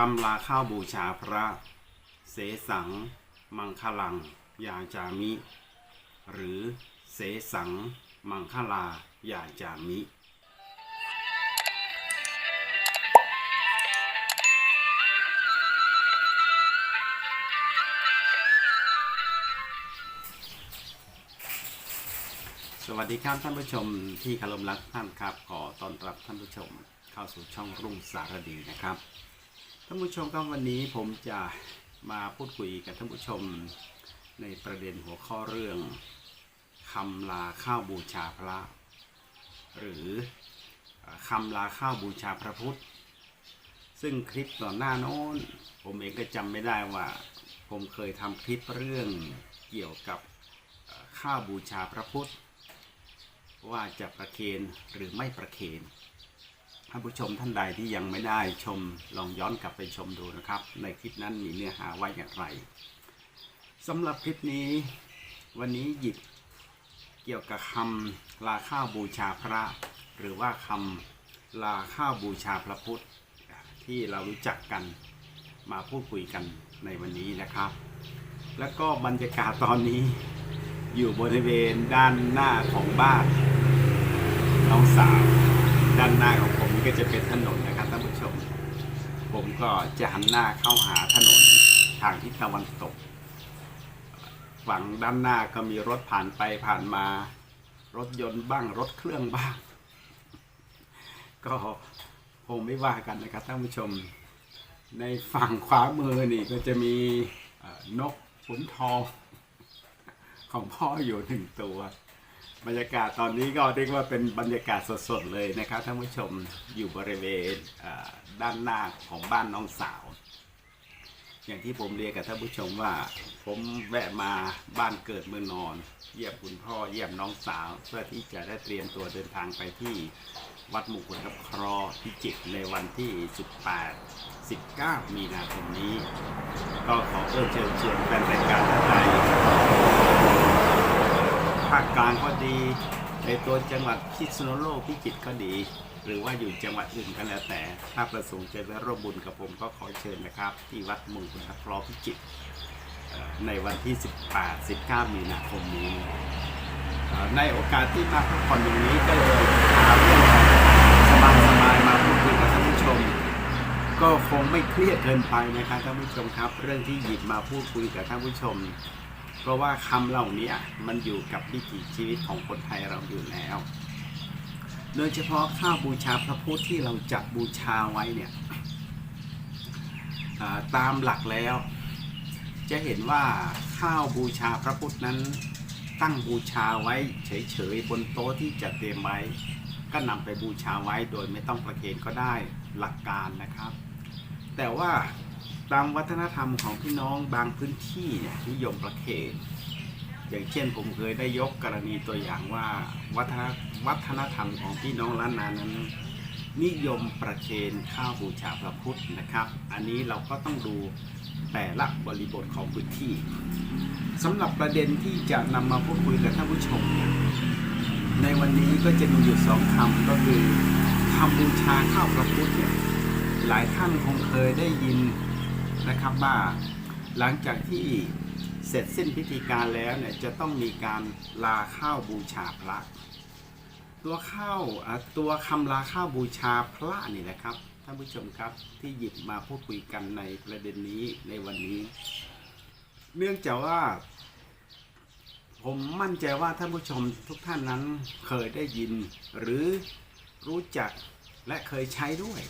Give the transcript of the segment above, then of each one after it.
คำลาข้าวบูชาพระ เสสัง มังคลัง ยาจามิ หรือเสสัง มังคลา ยาจามิสวัสดีครับท่านผู้ชมที่คารพรักท่านครับขอต้อนรับท่านผู้ชมเข้าสู่ช่องรุ่งสารดีนะครับ ท่านผู้ชมครับวันนี้ผมจะมาพูดคุยกับท่านผู้ชม ในประเด็นหัวข้อเรื่องคำลาข้าวบูชาพระ หรือคำลาข้าวบูชาพระพุทธ ซึ่งคลิปต่อนหน้าโน้น ผมเองก็จำไม่ได้ว่า ผมเคยทำคลิปเรื่องเกี่ยวกับข้าวบูชาพระพุทธ ว่าจะประเคนหรือไม่ประเคนานผู้ชมท่านใดที่ยังไม่ได้ชมลองย้อนกลับไปชมดูนะครับ ในคลิปนั้นมีเนื้อหาว่าอย่างไรสำหรับคลิปนี้ วันนี้หยิบเกี่ยวกับคำลาข้าวบูชาพระ หรือว่าคำลาข้าวบูชาพระพุทธ ที่เรารู้จักกันมาพูดคุยกันในวันนี้นะครับ แล้วก็บรรยากาศตอนนี้อยู่บริเวณด้านหน้าของบ้านน้องสาว ด้านหน้าของ ก็จะเป็นถนนนะครับท่านผู้ชม ผมก็จะหันหน้าเข้าหาถนนทางทิศตะวันตก ฝั่งด้านหน้าก็มีรถผ่านไปผ่านมา รถยนต์บ้างรถเครื่องบ้าง ก็คงไม่ว่ากันนะครับท่านผู้ชม ในฝั่งขวามือนี่ก็จะมีนกขุนทองของพ่ออยู่หนึ่งตัว บรรยากาศตอนนี้ก็เรียกว่าเป็นบรรยากาศสดๆเลยนะครับท่านผู้ชมอยู่บริเวณด้านหน้าของบ้านน้องสาว อย่างที่ผมเรียนกับท่านผู้ชมว่า ผมแวะมาบ้านเกิดเมืองนอน เยี่ยมคุณพ่อเยี่ยมน้องสาว เพื่อที่จะได้เตรียมตัวเดินทางไปที่วัดมงคลกับครอพิจิตรในวันที่ 18 19 มีนาคมนี้ ก็ขอเชิญเชิญชวนแฟนรายการท่านใด ภาคกลางก็ ดีในตัวจังหวัดพิษณุโลกพิจิตรก็ดี หรือว่าอยู่จังหวัดอื่นก็แล้วแต่ถ้าประสงค์จะไปร่วมบุญกับผมก็ขอเชิญนะครับ ที่วัดมงคลครอพิจิตรในวันที่ 18 19 มีนาคมนี้ ในโอกาสที่มาพักผ่อนอย่างนี้ก็เลยหาเรื่องสบายสบายๆมาพูดคุยกับท่านผู้ชม ก็คงไม่เครียดเกินไปนะครับท่านผู้ชมครับ เรื่องที่หยิบมาพูดคุยกับท่านผู้ชม ราะว่าคำเหล่านี้มันอยู่กับวิถีชีวิตของคนไทยเราอยู่แล้ว โดยเฉพาะข้าวบูชาพระพุทธที่เราจัดบูชาไว้เนี่ยตามหลักแล้ว จะเห็นว่าข้าวบูชาพระพุทธนั้นตั้งบูชาไว้เฉยๆบนโต๊ะที่จัดเตรียมไว้ ก็นำไปบูชาไว้โดยไม่ต้องประเคนก็ได้หลักการนะครับ แต่ว่า ตามวัฒนธรรมของพี่น้องบางพื้นที่เนี่ยนิยมประเคนอย่างเช่นผมเคยได้ยกกรณีตัวอย่างว่าวัฒนวัฒนธรรมของพี่น้องล้านนานั้น นิยมประเคนข้าวบูชาพระพุทธนะครับ อันนี้เราก็ต้องดูแต่ละบริบทของพื้นที่สำหรับประเด็นที่จะนำมาพูดคุยกับท่านผู้ชมเนี่ยในวันนี้ก็จะมีอยู่สองคำก็คือคำบูชาข้าวพระพุทธเนี่ยหลายท่านคงเคยได้ยิน นะครับว่าหลังจากที่เสร็จสิ้นพิธีการแล้วเนี่ยจะต้องมีการลาข้าวบูชาพระ ตัวข้าวตัวคำลาข้าวบูชาพระนี่แหละครับท่านผู้ชมครับที่หยิบมาพูดคุยกันในประเด็นนี้ในวันนี้ เนื่องจากว่า ผมมั่นใจว่าท่านผู้ชมทุกท่านนั้นเคยได้ยิน หรือรู้จักและเคยใช้ด้วย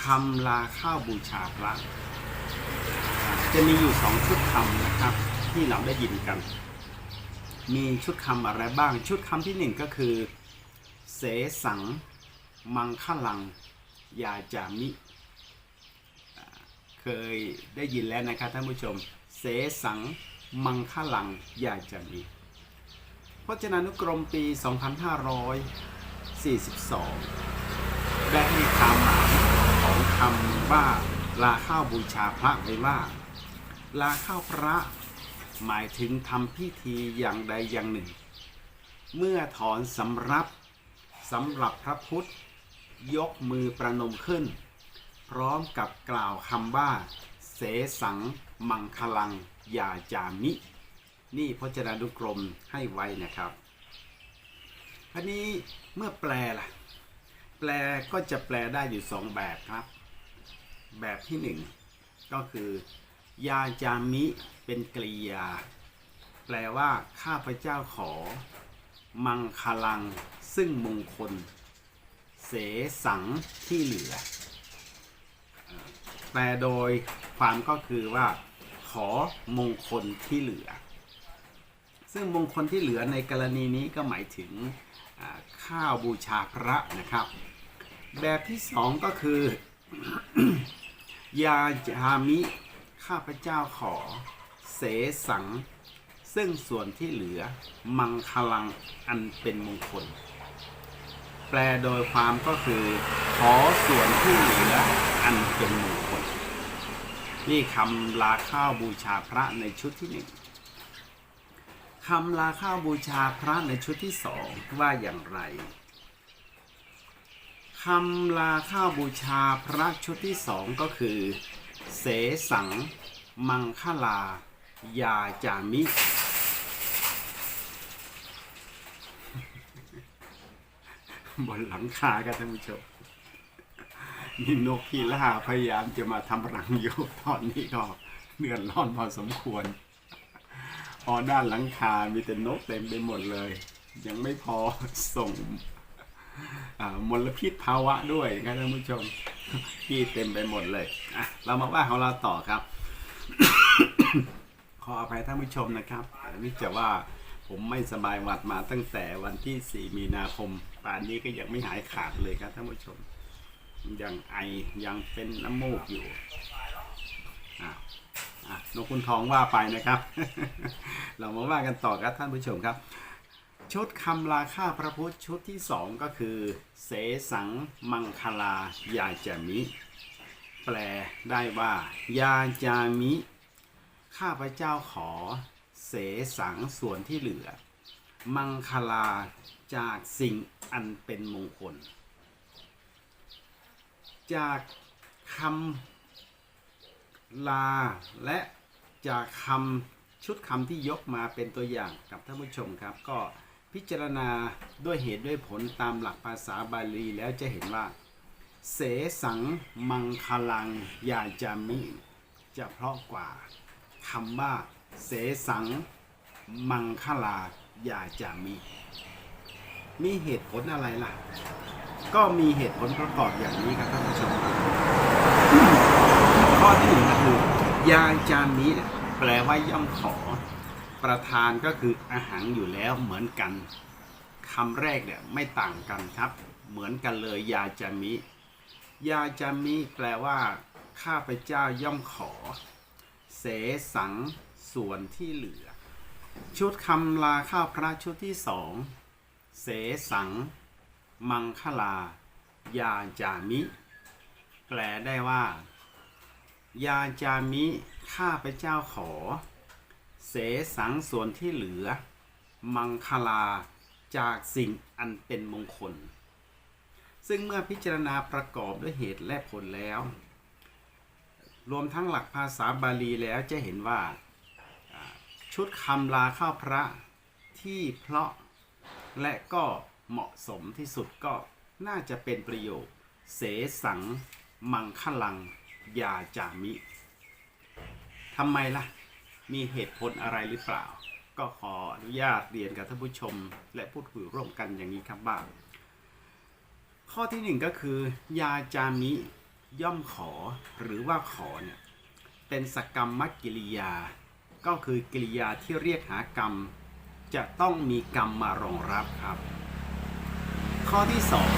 คำลาข้าวบูชาพระ จะมีอยู่สองชุดคำนะครับ ที่เราได้ยินกัน มีชุดคำอะไรบ้าง ชุดคำที่หนึ่งก็คือ เสสัง มังคลัง ยาจามิ เคยได้ยินแล้วนะครับท่านผู้ชม เสสัง มังคลัง ยาจามิพจนานุกรมปี 2542 ได้ให้ความหมายของคำว่าลาข้าวบูชาพระไว้ว่า ลาข้าวพระ หมายถึงทำพิธีอย่างใดอย่างหนึ่ง เมื่อถอนสำรับสำหรับพระพุทธ ยกมือประนมขึ้น พร้อมกับกล่าวคำว่า เสสัง มังคลัง ยาจามิ นี่พจนานุกรมให้ไว้นะครับอันนี้เมื่อแปลล่ะ แปลก็จะแปลได้อยู่สองแบบครับ แบบที่หนึ่งก็คือ ยาจามิเป็นกริยา แปลว่า ข้าพเจ้าขอ มังคลัง ซึ่งมงคล เสสังที่เหลือเอ่อแปลโดยความก็คือว่า ขอมงคลที่เหลือ ซึ่งมงคลที่เหลือในกรณีนี้ก็หมายถึงข้าวบูชาพระนะครับ แบบที่สองก็คือ ยาจามิ ข้าพเจ้าขอ เสสัง ซึ่งส่วนที่เหลือ มังคลังอันเป็นมงคล แปลโดยความก็คือ ขอส่วนที่เหลืออันเป็นมงคล นี่คำลาข้าวบูชาพระในชุดที่หนึ่งคำลาข้าวบูชาพระในชุดที่สองว่าอย่างไรคำลาข้าวบูชาพระชุดที่สองก็คือ เสสัง มังคลา ยาจามิ บนหลังคากันท่านผู้ชมนี่นกพิราบพยายามจะมาทำรังอยู่ตอนนี้ก็เดือดร้อนพอสมควร พอด้านหลังคา มีแต่นกเต็มไปหมดเลย ยังไม่พอส่ง มลพิษภาวะด้วยครับท่านผู้ชมที่เต็มไปหมดเลยอะเรามาว่าของเราต่อครับ ขออภัยท่านผู้ชมนะครับนื่จากว่าผมไม่สบายหวัดมาตั้งแต่วันที่ 4 มีนาคม ป่านนี้ก็ยังไม่หายขาดเลยครับท่านผู้ชม ยังไอยังเป็นน้ำมูกอยู่อะอะนกคุณทองว่าไปนะครับ เรามาว่ากันต่อครับท่านผู้ชมครับ ชุดคำลาค่าพระพุทธชุดที่สองก็คือ เสสังมังคลายาจามิ แปลได้ว่า ยาจามิ ข้าพเจ้าขอ เสสังส่วนที่เหลือ มังคลาจากสิ่งอันเป็นมงคล จากคำลาและจากคำชุดคำที่ยกมาเป็นตัวอย่างกับท่านผู้ชมครับก็ พิจารณาด้วยเหตุด้วยผลตามหลักภาษาบาลีแล้วจะเห็นว่า เสสังมังคลังยาจามิจะเพราะกว่าคำว่า เสสัง มังคลายาจามิ มีเหตุผลอะไรล่ะ ก็มีเหตุผลประกอบอย่างนี้ครับท่านผู้ชมข้อที่หนึ่งก็คือยาจานนี้เนี่ยแปลว่าย่อมขอ ประธานก็คืออาหารอยู่แล้วเหมือนกันคำแรกเนี่ยไม่ต่างกันครับ เหมือนกันเลยยาจามิ ยาจามิแปลว่า ข้าพเจ้าย่อมขอ เสสังส่วนที่เหลือ ชุดคำลาข้าวพระชุดที่สองเสสัง มังคลา ยาจามิ แปลได้ว่า ยาจามิ ข้าพเจ้าขอ เสสังส่วนที่เหลือ มังคลาจากสิ่งอันเป็นมงคล ซึ่งเมื่อพิจารณาประกอบด้วยเหตุและผลแล้ว รวมทั้งหลักภาษาบาลีแล้วจะเห็นว่าชุดคำลาข้าวพระที่เพราะและก็เหมาะสมที่สุดก็น่าจะเป็นประโยค เสสัง มังคลัง ยาจามิทำไมล่ะ มีเหตุผลอะไรหรือเปล่า ก็ขออนุญาตเรียนกับท่านผู้ชม และพูดคุยร่วมกันอย่างนี้ครับว่าข้อที่หนึ่งก็คือ ยาจามิย่อมขอหรือว่าขอเนี่ยเป็นสกรรมมกิริยา ก็คือกิริยาที่เรียกหากรรม จะต้องมีกรรมมารองรับครับ ข้อที่สอง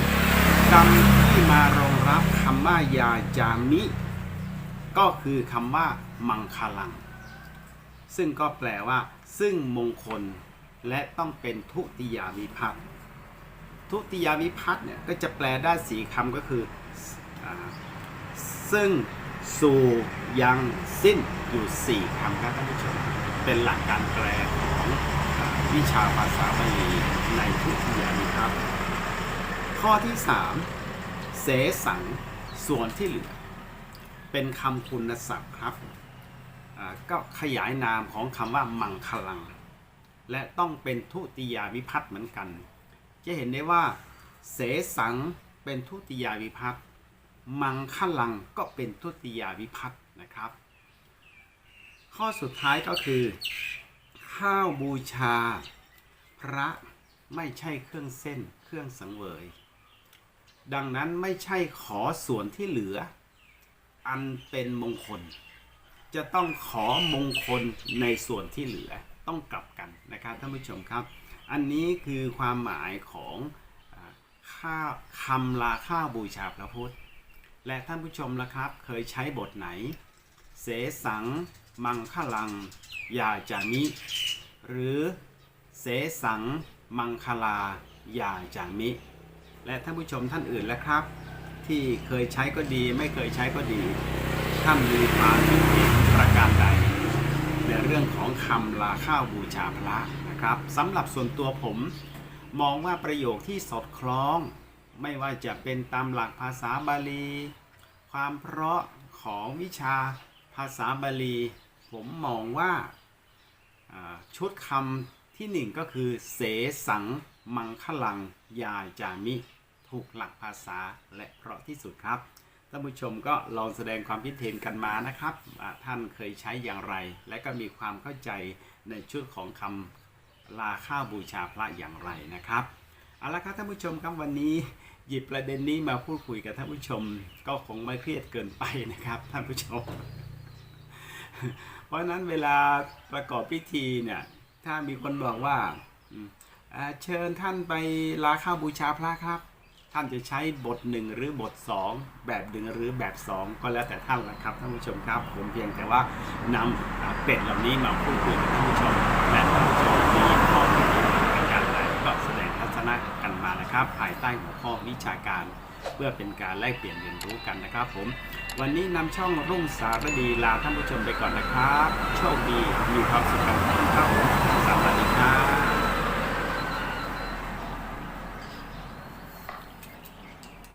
กรรมที่มารองรับคำว่ายาจามิ ก็คือคำว่ามังคลัง ซึ่งก็แปลว่า ซึ่งมงคลและต้องเป็นทุติยาวิพัตทุติยาวิพัตเนี่ยก็จะแปลได้สีคำก็คืออซึ่งสู่ยังสิ้นอยู่สี่คำครับท่านผู้ชมเป็นหลักการแปลของอวิชาภาษาบาลีในทุติยาวิพัตข้อที่สามเสสังส่วนที่เหลือ เป็นคำคุณศัพท์ครับ ก็ขยายนามของคำว่ามังคลัง และต้องเป็นทุติยาวิพัตน์เหมือนกัน จะเห็นได้ว่า เสสังเป็นทุติยาวิพัตน์มังคลังก็เป็นทุติยาวิพัตน์นะครับ ข้อสุดท้ายก็คือ ข้าวบูชา พระไม่ใช่เครื่องเส้นเครื่องสังเวย ดังนั้นไม่ใช่ขอส่วนที่เหลือ อันเป็นมงคล จะต้องขอมงคลในส่วนที่เหลือต้องกลับกันนะครับท่านผู้ชมครับ อันนี้คือความหมายของอาข้าคำลาข้าบูชาพระพุทธ และท่านผู้ชมละครับ เคยใช้บทไหน เสสัง มังคลัง ยาจามิ หรือเสสัง มังคลา ยาจามิ และท่านผู้ชมท่านอื่นแล้วครับ ที่เคยใช้ก็ดีไม่เคยใช้ก็ดีท่ามีความคิดเห็น ประการใด ในเรื่องของคำลาข้าวบูชาพระนะครับสำหรับส่วนตัวผมมองว่าประโยคที่สอดคล้อง ไม่ว่าจะเป็นตามหลักภาษาบาลี ความเพราะของวิชาภาษาบาลี ผมมองว่าอ่าชุดคำที่หนึ่งก็คือเสสังมังคลังยาจามิ ถูกหลักภาษาและเพราะที่สุดครับ ท่านผู้ชมก็ลองแสดงความคิดเห็นกันมานะครับ ท่านเคยใช้อย่างไร และก็มีความเข้าใจในชุดของคำลาข้าวบูชาพระอย่างไรนะครับเอาละครับท่านผู้ชมครับวันนี้หยิบประเด็นนี้มาพูดคุยกับท่านผู้ชม ก็คงไม่เครียดเกินไปนะครับ ท่านผู้ชม เพราะนั้นเวลาประกอบพิธีเนี่ยถ้ามีคนบอกว่าอืมอ่าเชิญท่านไปลาข้าวบูชาพระครับ ท่านจะใช้บทหนึ่งหรือบทสองแบบหนึ่งหรือแบบสองก็แล้วแต่ท่านละครับท่านผู้ชมครับ ผมเพียงแต่ว่านำเป็ดเหล่านี้มาพูดคุยกับท่านผู้ชม และท่านผู้ชมมีข้อคิดเห็นประการใดก็แสดงทัศนะกันมานะครับ ภายใต้หัวข้อวิชาการ เพื่อเป็นการแลกเปลี่ยนเรียนรู้กันนะครับ ผม วันนี้นำช่องรุ่งสารดีลาท่านผู้ชมไปก่อนนะครับ โชคดีมีความสุขกัน